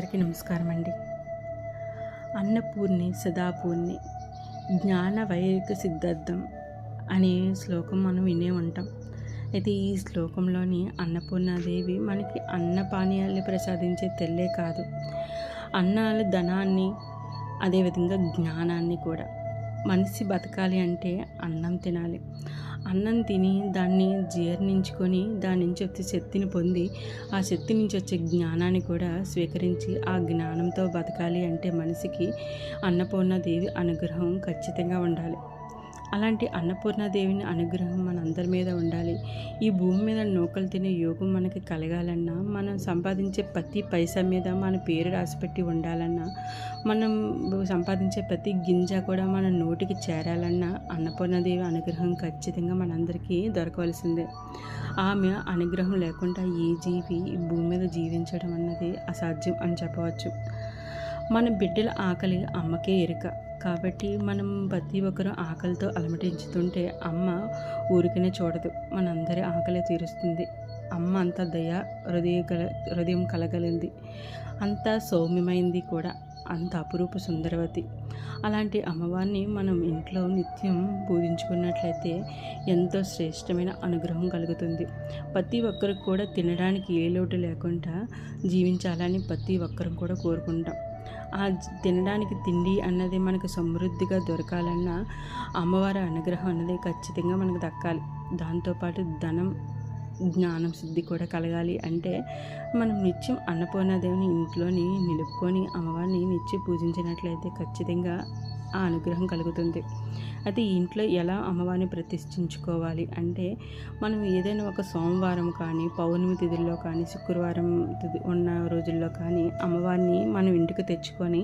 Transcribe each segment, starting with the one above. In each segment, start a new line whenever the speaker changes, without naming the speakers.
అందరికీ నమస్కారం అండి అన్నపూర్ణి సదాపూర్ణి జ్ఞాన వైరిక సిద్ధార్థం అనే శ్లోకం మనం వినే ఉంటాం. అయితే ఈ శ్లోకంలోని అన్నపూర్ణాదేవి మనకి అన్నపానీయాల్ని ప్రసాదించే తెల్లే కాదు. అన్నాల ధనాన్ని అదేవిధంగా జ్ఞానాన్ని కూడా మనిషి బతకాలి అంటే అన్నం తినాలి. అన్నం తిని దాన్ని జీర్ణించుకొని దాని నుంచి వచ్చే శక్తిని పొంది ఆ శక్తి నుంచి వచ్చే జ్ఞానాన్ని కూడా స్వీకరించి ఆ జ్ఞానంతో బతకాలి అంటే మనిషికి అన్నపూర్ణ దేవి అనుగ్రహం ఖచ్చితంగా ఉండాలి. అలాంటి అన్నపూర్ణాదేవిని అనుగ్రహం మన అందరి మీద ఉండాలి. ఈ భూమి మీద నూకలు తినే యోగం మనకి కలగాలన్నా మనం సంపాదించే ప్రతి పైసా మీద మన పేరు రాసిపెట్టి ఉండాలన్నా మనం సంపాదించే ప్రతి గింజ కూడా మన నోటికి చేరాలన్నా అన్నపూర్ణాదేవి అనుగ్రహం ఖచ్చితంగా మనందరికీ దొరకవలసిందే. ఆమె అనుగ్రహం లేకుండా ఏ జీవి ఈ భూమి మీద జీవించడం అన్నది అసాధ్యం అని చెప్పవచ్చు. మన బిడ్డల ఆకలి అమ్మకే ఎరుక. కాబట్టి మనం ప్రతి ఒక్కరూ ఆకలితో అలమటించుతుంటే అమ్మ ఊరికనే చూడదు. మనందరి ఆకలి తీరుస్తుంది. అమ్మ అంత దయ హృదయ గల హృదయం కలగలింది. అంత సౌమ్యమైంది కూడా. అంత అపురూప సుందరవతి. అలాంటి అమ్మవారిని మనం ఇంట్లో నిత్యం పూజించుకున్నట్లయితే ఎంతో శ్రేష్టమైన అనుగ్రహం కలుగుతుంది. ప్రతి ఒక్కరికి కూడా తినడానికి ఏ లోటు లేకుండా జీవించాలని ప్రతి ఒక్కరం కూడా కోరుకుంటాం. ఆ తినడానికి తిండి అన్నది మనకు సమృద్ధిగా దొరకాలన్నా అమ్మవారి అనుగ్రహం అన్నది ఖచ్చితంగా మనకు దక్కాలి. దాంతోపాటు ధనం జ్ఞానం సిద్ధి కూడా కలగాలి. అంటే మనం నిత్యం అన్నపూర్ణాదేవిని ఇంట్లోని నిలుపుకొని అమ్మవారిని నిత్యం పూజించినట్లయితే ఖచ్చితంగా ఆ అనుగ్రహం కలుగుతుంది. అయితే ఈ ఇంట్లో ఎలా అమ్మవారిని ప్రతిష్ఠించుకోవాలి? అంటే మనం ఏదైనా ఒక సోమవారం కానీ పౌర్ణమి తిథుల్లో కానీ శుక్రవారం తిథి ఉన్న రోజుల్లో కానీ అమ్మవారిని మనం ఇంటికి తెచ్చుకొని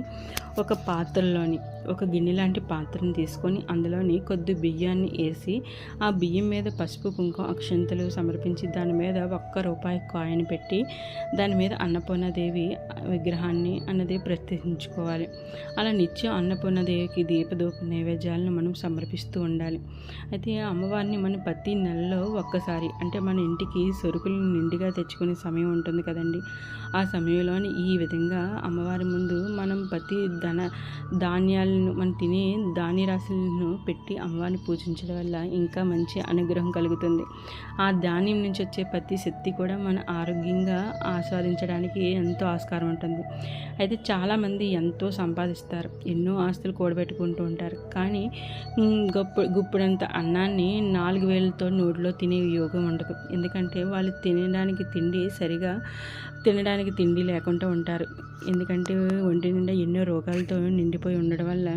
ఒక పాత్రలోని ఒక గిన్నె లాంటి పాత్రను తీసుకొని అందులోని కొద్ది బియ్యాన్ని వేసి ఆ బియ్యం మీద పసుపు కుంకుమ అక్షంతలు సమర్పించి దాని మీద ఒక్క రూపాయి కాయిన్ పెట్టి దాని మీద అన్నపూర్ణదేవి విగ్రహాన్ని అన్నది ప్రతిష్ఠించుకోవాలి. అలా నిత్యం అన్నపూర్ణదేవికి దీపదూప నైవేద్యాలను మనం సమర్పిస్తూ ఉండాలి. అయితే అమ్మవారిని మనం ప్రతి నెలలో ఒక్కసారి అంటే మన ఇంటికి సరుకులు నిండుగా తెచ్చుకునే సమయం ఉంటుంది కదండి. ఆ సమయంలోని ఈ విధంగా అమ్మవారి ముందు మనం ప్రతి ధన ధాన్యాలను మనం తినే ధాన్య రాశులను పెట్టి అమ్మవారిని పూజించడం వల్ల ఇంకా మంచి అనుగ్రహం కలుగుతుంది. ఆ ధాన్యం నుంచి వచ్చే ప్రతి శక్తి కూడా మన ఆరోగ్యంగా ఆస్వాదించడానికి ఎంతో ఆస్కారం ఉంటుంది. అయితే చాలామంది ఎంతో సంపాదిస్తారు. ఎన్నో ఆస్తులు కూడబెట్టుకుంటూ ఉంటారు. కానీ గొప్ప గుప్పుడంత అన్నాన్ని నాలుగు వేలతో నోటిలో తినే యోగం ఉండదు. ఎందుకంటే వాళ్ళు తినడానికి తిండి సరిగా తినడానికి తిండి లేకుండా ఉంటారు. ఎందుకంటే ఒంటి నిండా ఎన్నో రోగాలతో నిండిపోయి ఉండడం వల్ల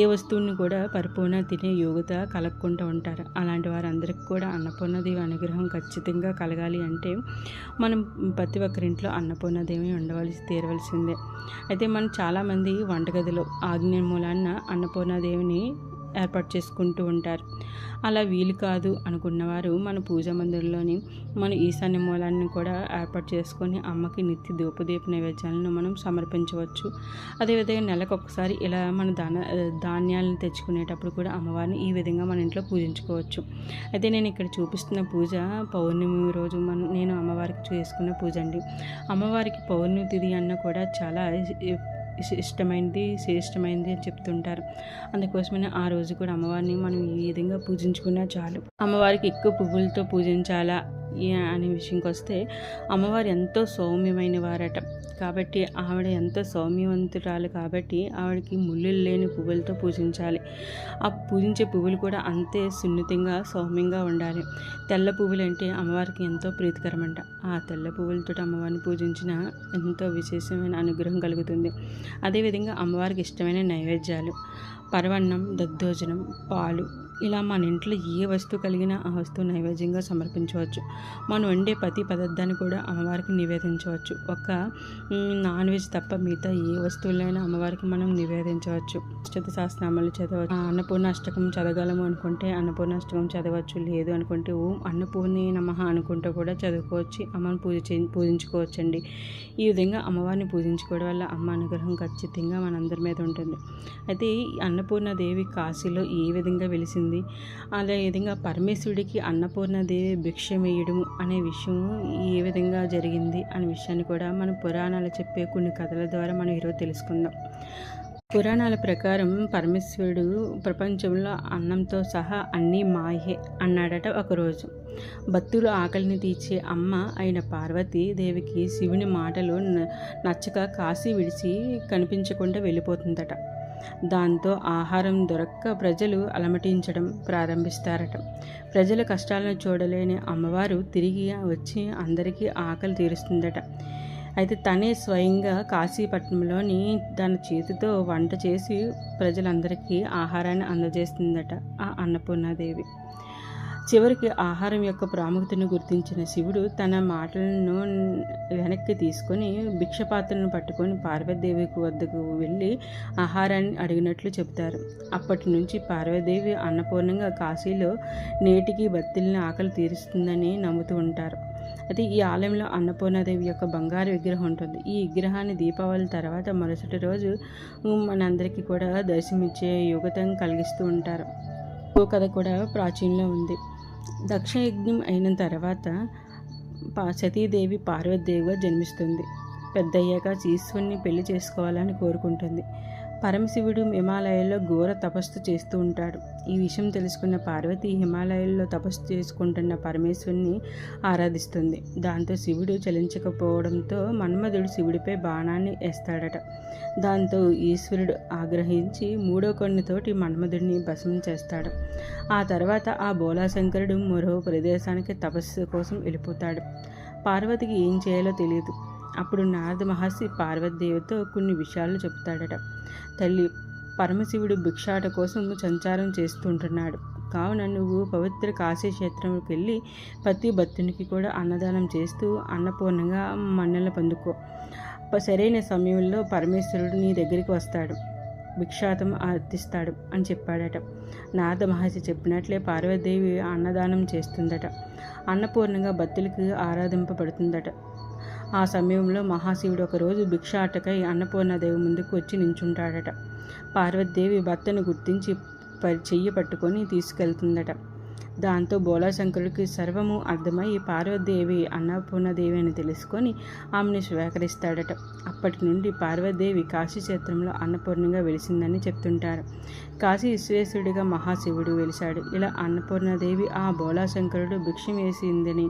ఏ వస్తువుని కూడా పరిపూర్ణ తినే యోగ్యత కలగకుండా ఉంటారు. అలాంటి వారందరికీ కూడా అన్నపూర్ణదేవి అనుగ్రహం ఖచ్చితంగా కలగాలి అంటే మనం ప్రతి ఒక్కరింట్లో అన్నపూర్ణదేవి ఉండవలసి తీరవలసిందే. అయితే మనం చాలామంది వంటగదిలో ఆగ్నేయ మూలాన్న అన్నపూర్ణదేవిని ఏర్పాటు చేసుకుంటూ ఉంటారు. అలా వీలు కాదు అనుకున్నవారు మన పూజా మందిరంలోని మన ఈశాన్య మూలాన్ని కూడా ఏర్పాటు చేసుకొని అమ్మకి నిత్య దూపదీప నైవేద్యాలను మనం సమర్పించవచ్చు. అదేవిధంగా నెలకు ఒకసారి ఇలా మన దాన ధాన్యాలను తెచ్చుకునేటప్పుడు కూడా అమ్మవారిని ఈ విధంగా మన ఇంట్లో పూజించుకోవచ్చు. అయితే నేను ఇక్కడ చూపిస్తున్న పూజ పౌర్ణమి రోజు మనం నేను అమ్మవారికి చేసుకున్న పూజ అండి. అమ్మవారికి పౌర్ణమి తిథి అన్న కూడా చాలా ఇష్టమైనది శ్రేష్టమైనది అని చెప్తుంటారు. అందుకోసమనే ఆ రోజు కూడా అమ్మవారిని మనం ఏ విధంగా పూజించుకున్నా చాలు. అమ్మవారికి ఎక్కువ పువ్వులతో పూజించాలా? అనే విషయంకి వస్తే అమ్మవారు ఎంతో సౌమ్యమైన వారట కాబట్టి ఆవిడ ఎంతో సౌమ్యవంతురాలు కాబట్టి ఆవిడకి ముళ్ళులు లేని పువ్వులతో పూజించాలి. ఆ పూజించే పువ్వులు కూడా అంతే సున్నితంగా సౌమ్యంగా ఉండాలి. తెల్ల పువ్వులు అంటే అమ్మవారికి ఎంతో ప్రీతికరమంట. ఆ తెల్ల పువ్వులతో అమ్మవారిని పూజించిన ఎంతో విశేషమైన అనుగ్రహం కలుగుతుంది. అదేవిధంగా అమ్మవారికి ఇష్టమైన నైవేద్యాలు. పరవన్నం దద్దోజనం పాలు ఇలా మన ఇంట్లో ఏ వస్తువు కలిగినా ఆ వస్తువు నైవేద్యంగా సమర్పించవచ్చు. మనం వండే ప్రతి పదార్థాన్ని కూడా అమ్మవారికి నివేదించవచ్చు. ఒక నాన్ వెజ్ తప్ప మిగతా ఏ వస్తువులైనా అమ్మవారికి మనం నివేదించవచ్చు. అష్టత శాస్త్రామాలు చదవచ్చు అన్నపూర్ణ అష్టకం చదవగలము అనుకుంటే అన్నపూర్ణ అష్టకం చదవచ్చు. లేదు అనుకుంటే ఓం అన్నపూర్ణి నమః అనుకుంటూ కూడా చదువుకోవచ్చు. అమ్మని పూజ పూజించుకోవచ్చు అండి ఈ విధంగా అమ్మవారిని పూజించుకోవడం వల్ల అమ్మ అనుగ్రహం ఖచ్చితంగా మనందరి మీద ఉంటుంది. అయితే అన్నపూర్ణ దేవి కాశీలో ఏ విధంగా వెలిసింది? ఉంటుంది అదే విధంగా పరమేశ్వరుడికి అన్నపూర్ణదేవి భిక్ష వేయడం అనే విషయం ఏ విధంగా జరిగింది అనే విషయాన్ని కూడా మన పురాణాలు చెప్పే కొన్ని కథల ద్వారా మనం ఈరోజు తెలుసుకుందాం. పురాణాల ప్రకారం పరమేశ్వరుడు ప్రపంచంలో అన్నంతో సహా అన్నీ మాయే అన్నాడట ఒకరోజు. భక్తులు ఆకలిని తీర్చే అమ్మ అయిన పార్వతీ దేవికి శివుని మాటలు నచ్చక కాశీ విడిచి కనిపించకుండా వెళ్ళిపోతుందట. దాంతో ఆహారం దొరక్క ప్రజలు అలమటించడం ప్రారంభిస్తారట. ప్రజల కష్టాలను చూడలేని అమ్మవారు తిరిగి వచ్చి అందరికీ ఆకలి తీరుస్తుందట. అయితే తనే స్వయంగా కాశీపట్నంలోని తన చేతితో వంట చేసి ప్రజలందరికీ ఆహారాన్ని అందజేస్తుందట ఆ అన్నపూర్ణాదేవి. చివరికి ఆహారం యొక్క ప్రాముఖ్యతను గుర్తించిన శివుడు తన మాటలను వెనక్కి తీసుకొని భిక్షపాత్రను పట్టుకొని పార్వతీదేవి వద్దకు వెళ్ళి ఆహారాన్ని అడిగినట్లు చెబుతారు. అప్పటి నుంచి పార్వతీదేవి అన్నపూర్ణంగా కాశీలో నేటికి బత్తిల్ని ఆకలి తీరుస్తుందని నమ్ముతూ ఉంటారు. అయితే ఈ ఆలయంలో అన్నపూర్ణాదేవి యొక్క బంగారు విగ్రహం ఉంటుంది. ఈ విగ్రహాన్ని దీపావళి తర్వాత మరుసటి రోజు మనందరికీ కూడా దర్శనమిచ్చే యుగతం కలిగిస్తూ ఉంటారు. ఓ కథ కూడా ప్రాచీనంలో ఉంది. దక్షయజ్ఞం అయిన తర్వాత సతీదేవి పార్వతీదేవిగా జన్మిస్తుంది. పెద్దయ్యాక ఈశ్వరుని పెళ్ళి చేసుకోవాలని కోరుకుంటుంది. పరమశివుడు హిమాలయాల్లో ఘోర తపస్సు చేస్తూ ఉంటాడు. ఈ విషయం తెలుసుకున్న పార్వతి హిమాలయాల్లో తపస్సు చేసుకుంటున్న పరమేశ్వరుని ఆరాధిస్తుంది. దాంతో శివుడు చలించకపోవడంతో మన్మధుడు శివుడిపై బాణాన్ని వేస్తాడట. దాంతో ఈశ్వరుడు ఆగ్రహించి మూడో కొన్నితోటి మన్మధుడిని భస్మం చేస్తాడు. ఆ తర్వాత ఆ బోలాశంకరుడు మరో ప్రదేశానికి తపస్సు కోసం వెళ్ళిపోతాడు. పార్వతికి ఏం చేయాలో తెలియదు అప్పుడు నారద మహర్షి పార్వతీదేవితో కొన్ని విషయాలు చెప్తాడట. తల్లి పరమశివుడు భిక్షాట కోసం సంచారం చేస్తుంటున్నాడు. కావున నువ్వు పవిత్ర కాశీ క్షేత్రంకి వెళ్ళి ప్రతి భక్తునికి కూడా అన్నదానం చేస్తూ అన్నపూర్ణంగా మన్నెలు పొందుకో. సరైన సమయంలో పరమేశ్వరుడు నీ దగ్గరికి వస్తాడు. భిక్షాతం అర్థిస్తాడు అని చెప్పాడట. నారద మహర్షి చెప్పినట్లే పార్వతీదేవి అన్నదానం చేస్తుందట. అన్నపూర్ణంగా భక్తులకు ఆరాధింపబడుతుందట. ఆ సమయంలో మహాశివుడు ఒకరోజు భిక్షాటకై అన్నపూర్ణదేవి ముందుకు వచ్చి నించుంటాడట. పార్వతీదేవి భర్తను గుర్తించి చెయ్యి పట్టుకొని తీసుకెళ్తుందట. దాంతో బోలాశంకరుడికి సర్వము అర్థమై పార్వతీదేవి అన్నపూర్ణదేవి అని తెలుసుకొని ఆమెను స్వీకరిస్తాడట. అప్పటి నుండి పార్వతీదేవి కాశీక్షేత్రంలో అన్నపూర్ణంగా వెలిసిందని చెప్తుంటారు. కాశీ విశ్వేశ్వరుడిగా మహాశివుడు వెలిశాడు. ఇలా అన్నపూర్ణదేవి ఆ బోలాశంకరుడు భిక్షం వేసిందని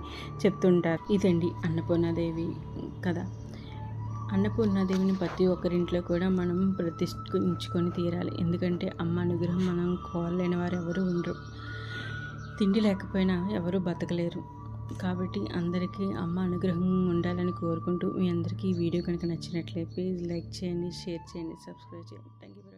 చెప్తుంటారు. ఇదండి అన్నపూర్ణదేవి కథ. అన్నపూర్ణాదేవిని ప్రతి ఒక్కరింట్లో కూడా మనం ప్రతిష్ఠించుకొని తీరాలి. ఎందుకంటే అమ్మ అనుగ్రహం మనం కోరలేని వారు ఎవరు ఉండరు. తిండి లేకపోయినా ఎవరూ బతకలేరు. కాబట్టి అందరికీ అమ్మ అనుగ్రహం ఉండాలని కోరుకుంటూ మీ అందరికీ ఈ వీడియో కనుక నచ్చినట్లయితే ప్లీజ్ లైక్ చేయండి షేర్ చేయండి సబ్స్క్రైబ్ చేయండి. Thank you